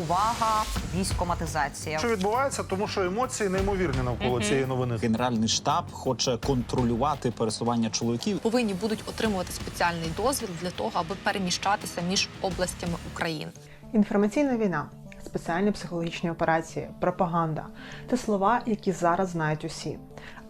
увага, військоматизація. Що відбувається, тому що емоції неймовірні навколо цієї новини. Генеральний штаб хоче контролювати пересування чоловіків. повинні будуть отримувати спеціальний дозвіл для того, аби переміщатися між областями України. Інформаційна війна, спеціальні психологічні операції, пропаганда це слова, які зараз знають усі.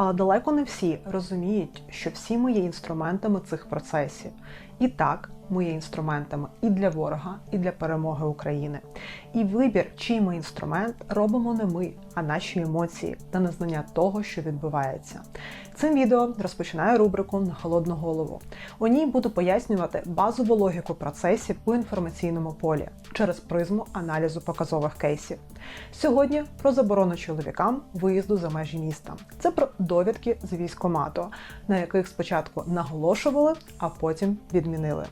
Але далеко не всі розуміють, що всі ми є інструментами цих процесів. І так, ми є інструментами і для ворога, і для перемоги України. І вибір, чий ми інструмент, робимо не ми, а наші емоції та незнання того, що відбувається. Цим відео розпочинаю рубрику на холодну голову. У ній буду пояснювати базову логіку процесів у інформаційному полі через призму аналізу показових кейсів. Сьогодні про заборону чоловікам виїзду за межі міста. Це про довідки з військомату, на яких спочатку наголошували, а потім відмінили.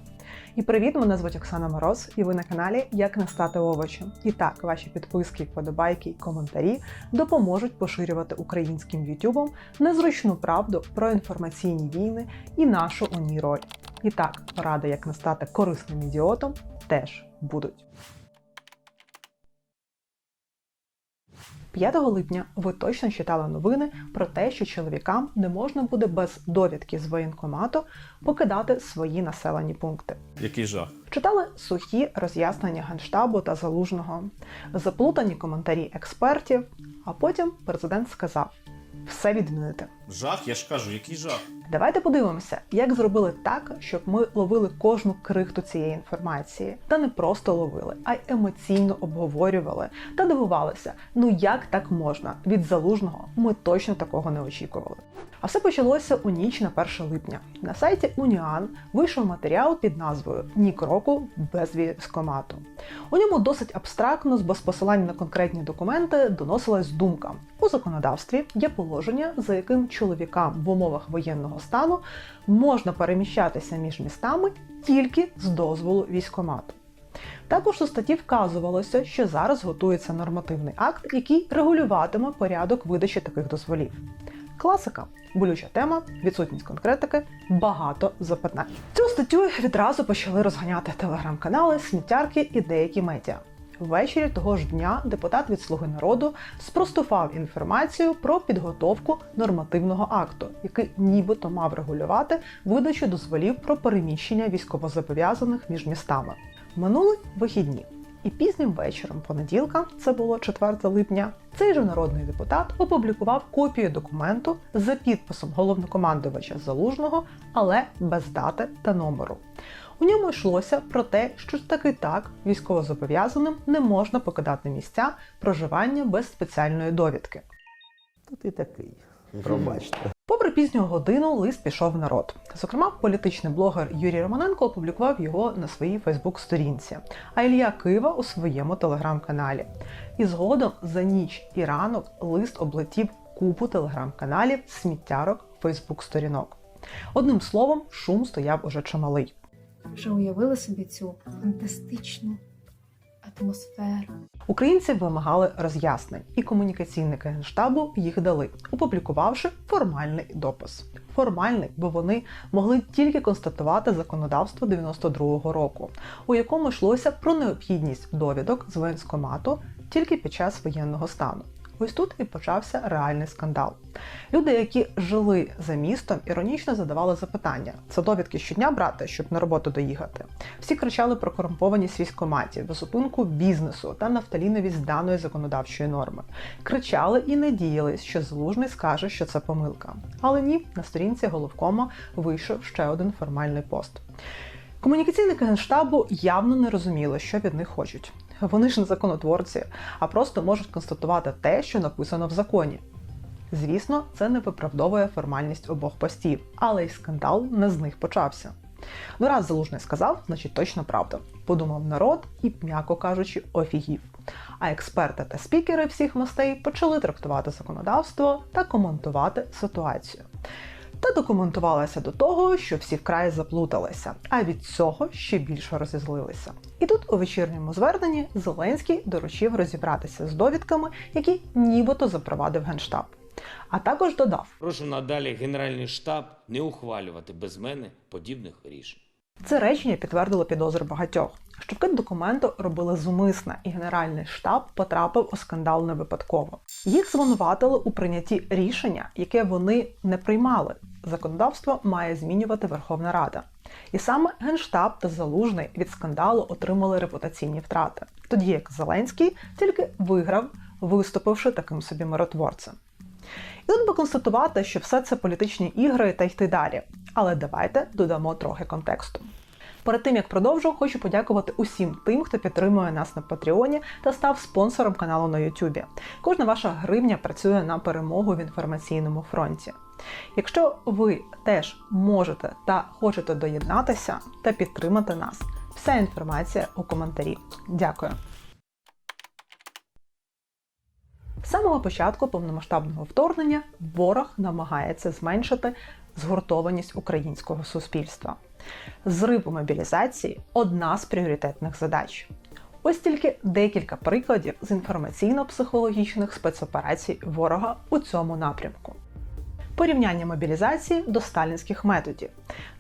І привіт, мене звуть Оксана Мороз, і ви на каналі Як не стати овочем. І так, ваші підписки, вподобайки і коментарі допоможуть поширювати українським ютубом незручну правду про інформаційні війни і нашу у ній роль. І так, поради, як не стати корисним ідіотом, теж будуть. 5 липня ви точно читали новини про те, що чоловікам не можна буде без довідки з воєнкомату покидати свої населені пункти. Який жах. Читали сухі роз'яснення Генштабу та Залужного, заплутані коментарі експертів, а потім президент сказав все відмінити. Жах, я ж кажу, який жах. Давайте подивимося, як зробили так, щоб ми ловили кожну крихту цієї інформації, та не просто ловили, а й емоційно обговорювали та дивувалися, ну як так можна? Від залужного ми точно такого не очікували. А все почалося у ніч на 1 липня. На сайті Уніан вийшов матеріал під назвою Ні кроку без військомату. У ньому досить абстрактно, без посилання на конкретні документи, доносилась думка. У законодавстві є положення, за яким чоловікам в умовах воєнного стану можна переміщатися між містами тільки з дозволу військомату. Також у статті вказувалося, що зараз готується нормативний акт, який регулюватиме порядок видачі таких дозволів. Класика, болюча тема, відсутність конкретики, багато запитань. Цю статтю відразу почали розганяти телеграм-канали, сміттярки і деякі медіа. Ввечері того ж дня депутат від Слуги народу спростував інформацію про підготовку нормативного акту, який нібито мав регулювати видачу дозволів про переміщення військовозобов'язаних між містами. Минули вихідні. І пізнім вечором понеділка, це було 4 липня, цей же народний депутат опублікував копію документу за підписом головнокомандувача Залужного, але без дати та номеру. У ньому йшлося про те, що таки так військовозобов'язаним не можна покидати місця проживання без спеціальної довідки. То ти такий. Пробачте. Попри пізню годину, лист пішов в народ. Зокрема, політичний блогер Юрій Романенко опублікував його на своїй Фейсбук-сторінці, а Ілля Кива у своєму телеграм-каналі. І згодом за ніч і ранок лист облетів купу телеграм-каналів, сміттярок, Фейсбук-сторінок. Одним словом, шум стояв уже чималий. Вже уявили собі цю фантастичну атмосферу. Українці вимагали роз'яснень, і комунікаційники генштабу їх дали, опублікувавши формальний допис. Формальний, бо вони могли тільки констатувати законодавство 92-го року, у якому йшлося про необхідність довідок з воєнськомату тільки під час воєнного стану. Ось тут і почався реальний скандал. Люди, які жили за містом, іронічно задавали запитання: це довідки щодня брати, щоб на роботу доїхати. Всі кричали про корумпованість військоматів, зупинку бізнесу та нафталіновість даної законодавчої норми. Кричали і надіялись, що залужний скаже, що це помилка. Але ні, на сторінці головкома вийшов ще один формальний пост. Комунікаційники генштабу явно не розуміли, що від них хочуть. Вони ж не законотворці, а просто можуть констатувати те, що написано в законі. Звісно, це не виправдовує формальність обох постів, але й скандал не з них почався. Ну раз залужний сказав, значить точно правда. Подумав народ і, м'яко кажучи, офігів. А експерти та спікери всіх мастей почали трактувати законодавство та коментувати ситуацію. Та документувалася до того, що всі вкрай заплуталися, а від цього ще більше розізлилися. І тут у вечірньому зверненні Зеленський доручив розібратися з довідками, які нібито запровадив генштаб. А також додав: Прошу надалі Генеральний штаб не ухвалювати без мене подібних рішень. Це речення підтвердило підозри багатьох. Що вкид документу робили зумисне, і Генеральний штаб потрапив у скандал не випадково. Їх звинуватили у прийнятті рішення, яке вони не приймали. Законодавство має змінювати Верховна Рада. І саме Генштаб та Залужний від скандалу отримали репутаційні втрати, тоді як Зеленський тільки виграв, виступивши таким собі миротворцем. І тут би констатувати, що все це політичні ігри та йти далі. Але давайте додамо трохи контексту. Перед тим як продовжу, хочу подякувати усім тим, хто підтримує нас на Патреоні та став спонсором каналу на Ютубі. Кожна ваша гривня працює на перемогу в інформаційному фронті. Якщо ви теж можете та хочете доєднатися та підтримати нас, вся інформація у коментарі. Дякую. З самого початку повномасштабного вторгнення ворог намагається зменшити згуртованість українського суспільства. Зрив мобілізації одна з пріоритетних задач. Ось тільки декілька прикладів з інформаційно-психологічних спецоперацій ворога у цьому напрямку. Порівняння мобілізації до сталінських методів.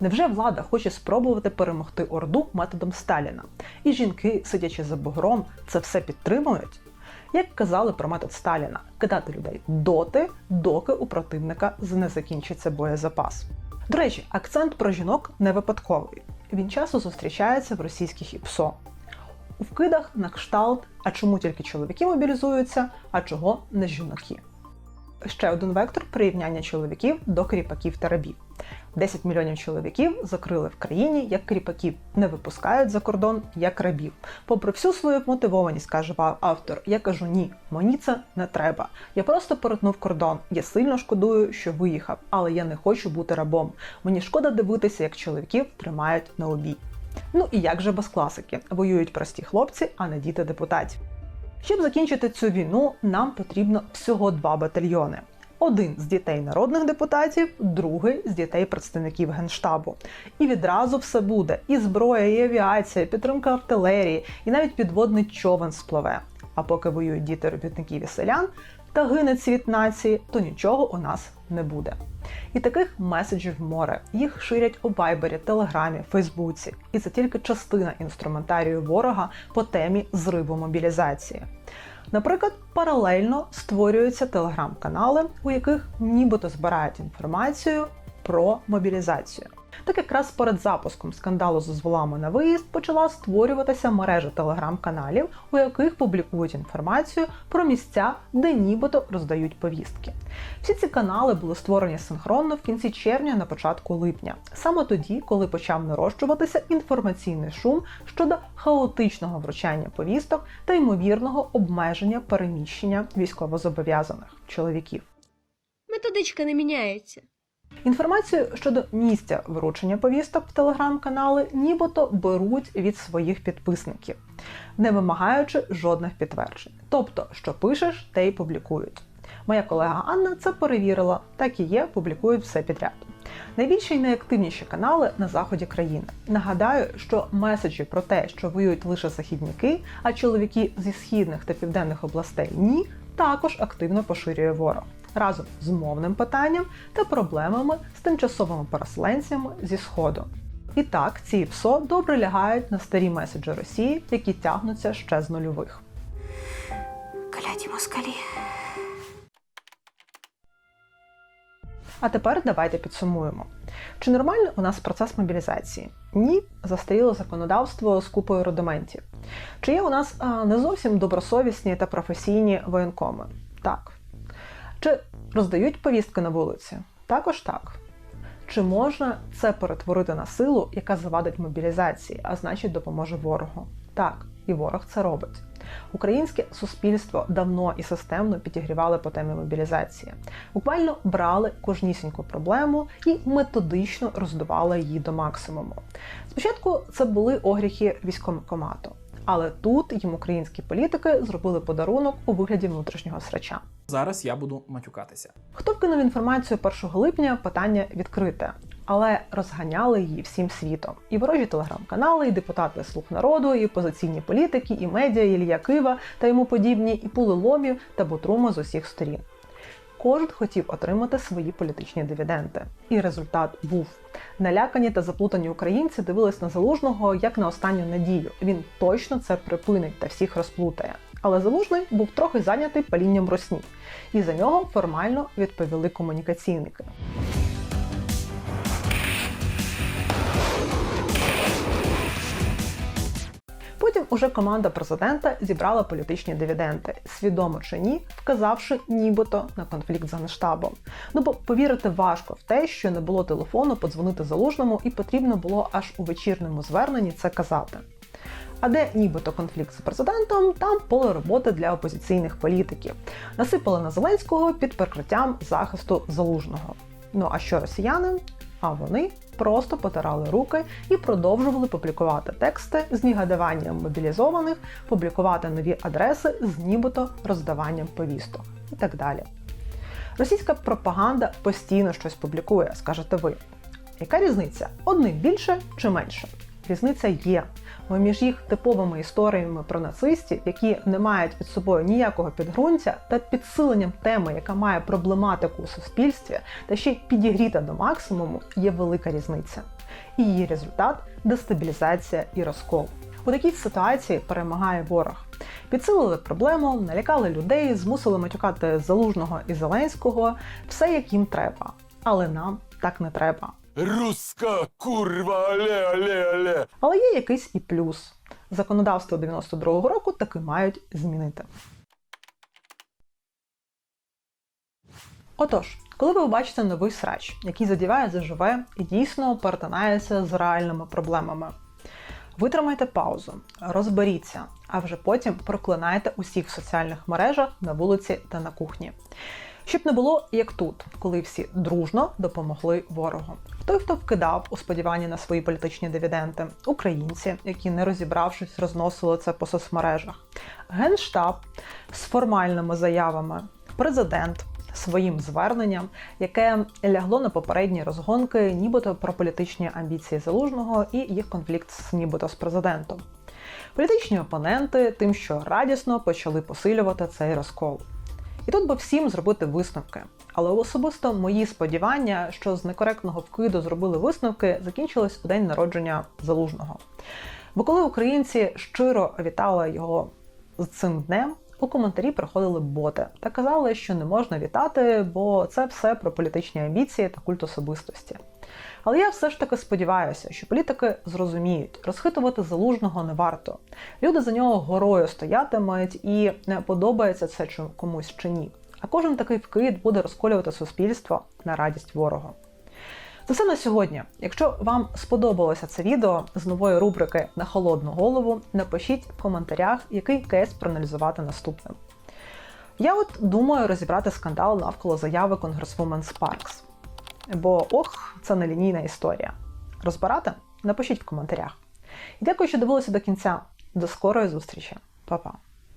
Невже влада хоче спробувати перемогти Орду методом Сталіна? І жінки, сидячи за бугром, це все підтримують? Як казали про метод Сталіна, кидати людей доти, доки у противника не закінчиться боєзапас. До речі, акцент про жінок не випадковий. Він часто зустрічається в російських ІПСО. У вкидах на кшталт, а чому тільки чоловіки мобілізуються, а чого не жіноки. Ще один вектор порівняння чоловіків до кріпаків та рабів. 10 мільйонів чоловіків закрили в країні як кріпаків, не випускають за кордон як рабів. Попри всю свою мотивованість, каже автор, я кажу ні, мені це не треба. Я просто перетнув кордон. Я сильно шкодую, що виїхав, але я не хочу бути рабом. Мені шкода дивитися, як чоловіків тримають на обій. Ну і як же без класики? Воюють прості хлопці, а не діти депутатів. Щоб закінчити цю війну, нам потрібно всього два батальйони. Один з дітей народних депутатів, другий з дітей представників генштабу. І відразу все буде: і зброя, і авіація, і підтримка артилерії, і навіть підводний човен спливе. А поки воюють діти робітників і селян та гине цвіт нації, то нічого у нас не буде. І таких меседжів море. Їх ширять у Вайбері, Телеграмі, Фейсбуці. І це тільки частина інструментарію ворога по темі зриву мобілізації. Наприклад, паралельно створюються телеграм-канали, у яких нібито збирають інформацію про мобілізацію. Так якраз перед запуском скандалу з дозволами на виїзд почала створюватися мережа телеграм-каналів, у яких публікують інформацію про місця, де нібито роздають повістки. Всі ці канали були створені синхронно в кінці червня на початку липня, саме тоді, коли почав нарощуватися інформаційний шум щодо хаотичного вручання повісток та ймовірного обмеження переміщення військовозобов'язаних чоловіків. Методичка не міняється. Інформацію щодо місця вручення повісток в телеграм-канали нібито беруть від своїх підписників, не вимагаючи жодних підтверджень. Тобто, що пишеш, те й публікують. Моя колега Анна це перевірила, так і є, публікують все підряд. Найбільші і найактивніші канали на заході країни. Нагадаю, що меседжі про те, що воюють лише західники, а чоловіки зі східних та південних областей ні, також активно поширює ворог разом з мовним питанням та проблемами з тимчасовими переселенцями зі Сходу. І так, ці ПСО добре лягають на старі меседжі Росії, які тягнуться ще з нульових. Кляті москалі. А тепер давайте підсумуємо. Чи нормальний у нас процес мобілізації? Ні, застаріло законодавство з купою рудиментів. Чи є у нас а, не зовсім добросовісні та професійні воєнкоми? Так. Чи роздають повістки на вулиці? Також так. Чи можна це перетворити на силу, яка завадить мобілізації, а значить допоможе ворогу? Так, і ворог це робить. Українське суспільство давно і системно підігрівали по темі мобілізації. Буквально брали кожнісіньку проблему і методично роздували її до максимуму. Спочатку це були огріхи військомату, але тут їм українські політики зробили подарунок у вигляді внутрішнього срача. Зараз я буду матюкатися. Хто вкинув інформацію 1 липня, питання відкрите, але розганяли її всім світом. І ворожі телеграм-канали, і депутати Слуг народу, і опозиційні політики, і медіа, і Ілля Кива та йому подібні, і пули ломів та бутрума з усіх сторін. Кожен хотів отримати свої політичні дивіденди. І результат був. Налякані та заплутані українці дивились на залужного як на останню надію. Він точно це припинить та всіх розплутає. Але залужний був трохи зайнятий палінням росні, і за нього формально відповіли комунікаційники. Потім уже команда президента зібрала політичні дивіденди, свідомо чи ні, вказавши нібито на конфлікт з генштабом. Ну бо повірити важко в те, що не було телефону подзвонити залужному, і потрібно було аж у вечірньому зверненні це казати. А де нібито конфлікт з президентом, там поле роботи для опозиційних політиків. Насипали на Зеленського під прикриттям захисту залужного. Ну а що росіяни? А вони просто потирали руки і продовжували публікувати тексти з негодуванням мобілізованих, публікувати нові адреси з нібито роздаванням повісток і так далі. Російська пропаганда постійно щось публікує, скажете ви. Яка різниця? Одним більше чи менше? Різниця є. Бо між їх типовими історіями про нацистів, які не мають під собою ніякого підґрунтя, та підсиленням теми, яка має проблематику у суспільстві, та ще й підігріта до максимуму, є велика різниця. І її результат дестабілізація і розкол. У такій ситуації перемагає ворог. Підсилили проблему, налякали людей, змусили матюкати залужного і Зеленського, все як їм треба. Але нам так не треба. Руска курва, але, але, але. Але є якийсь і плюс. Законодавство 92-го року таки мають змінити. Отож, коли ви побачите новий срач, який задіває заживе і дійсно перетинається з реальними проблемами, витримайте паузу, розберіться, а вже потім проклинайте усіх в соціальних мережах на вулиці та на кухні. Щоб не було як тут, коли всі дружно допомогли ворогу. Той, хто вкидав у сподіванні на свої політичні дивіденди, українці, які не розібравшись, розносили це по соцмережах, генштаб з формальними заявами, президент своїм зверненням, яке лягло на попередні розгонки, нібито про політичні амбіції залужного і їх конфлікт з нібито з президентом. Політичні опоненти тим, що радісно почали посилювати цей розкол. І тут би всім зробити висновки. Але особисто мої сподівання, що з некоректного вкиду зробили висновки, закінчились у день народження залужного. Бо коли українці щиро вітали його з цим днем, у коментарі приходили боти та казали, що не можна вітати, бо це все про політичні амбіції та культ особистості. Але я все ж таки сподіваюся, що політики зрозуміють, розхитувати залужного не варто. Люди за нього горою стоятимуть і не подобається це комусь чи ні. А кожен такий вкид буде розколювати суспільство на радість ворогу. Це все на сьогодні. Якщо вам сподобалося це відео з нової рубрики на холодну голову, напишіть в коментарях, який кейс проаналізувати наступним. Я от думаю розібрати скандал навколо заяви конгресвумен Спаркс. Бо ох, це нелінійна історія. Розбирати? Напишіть в коментарях. І дякую, що дивилися до кінця. До скорої зустрічі. Па-па.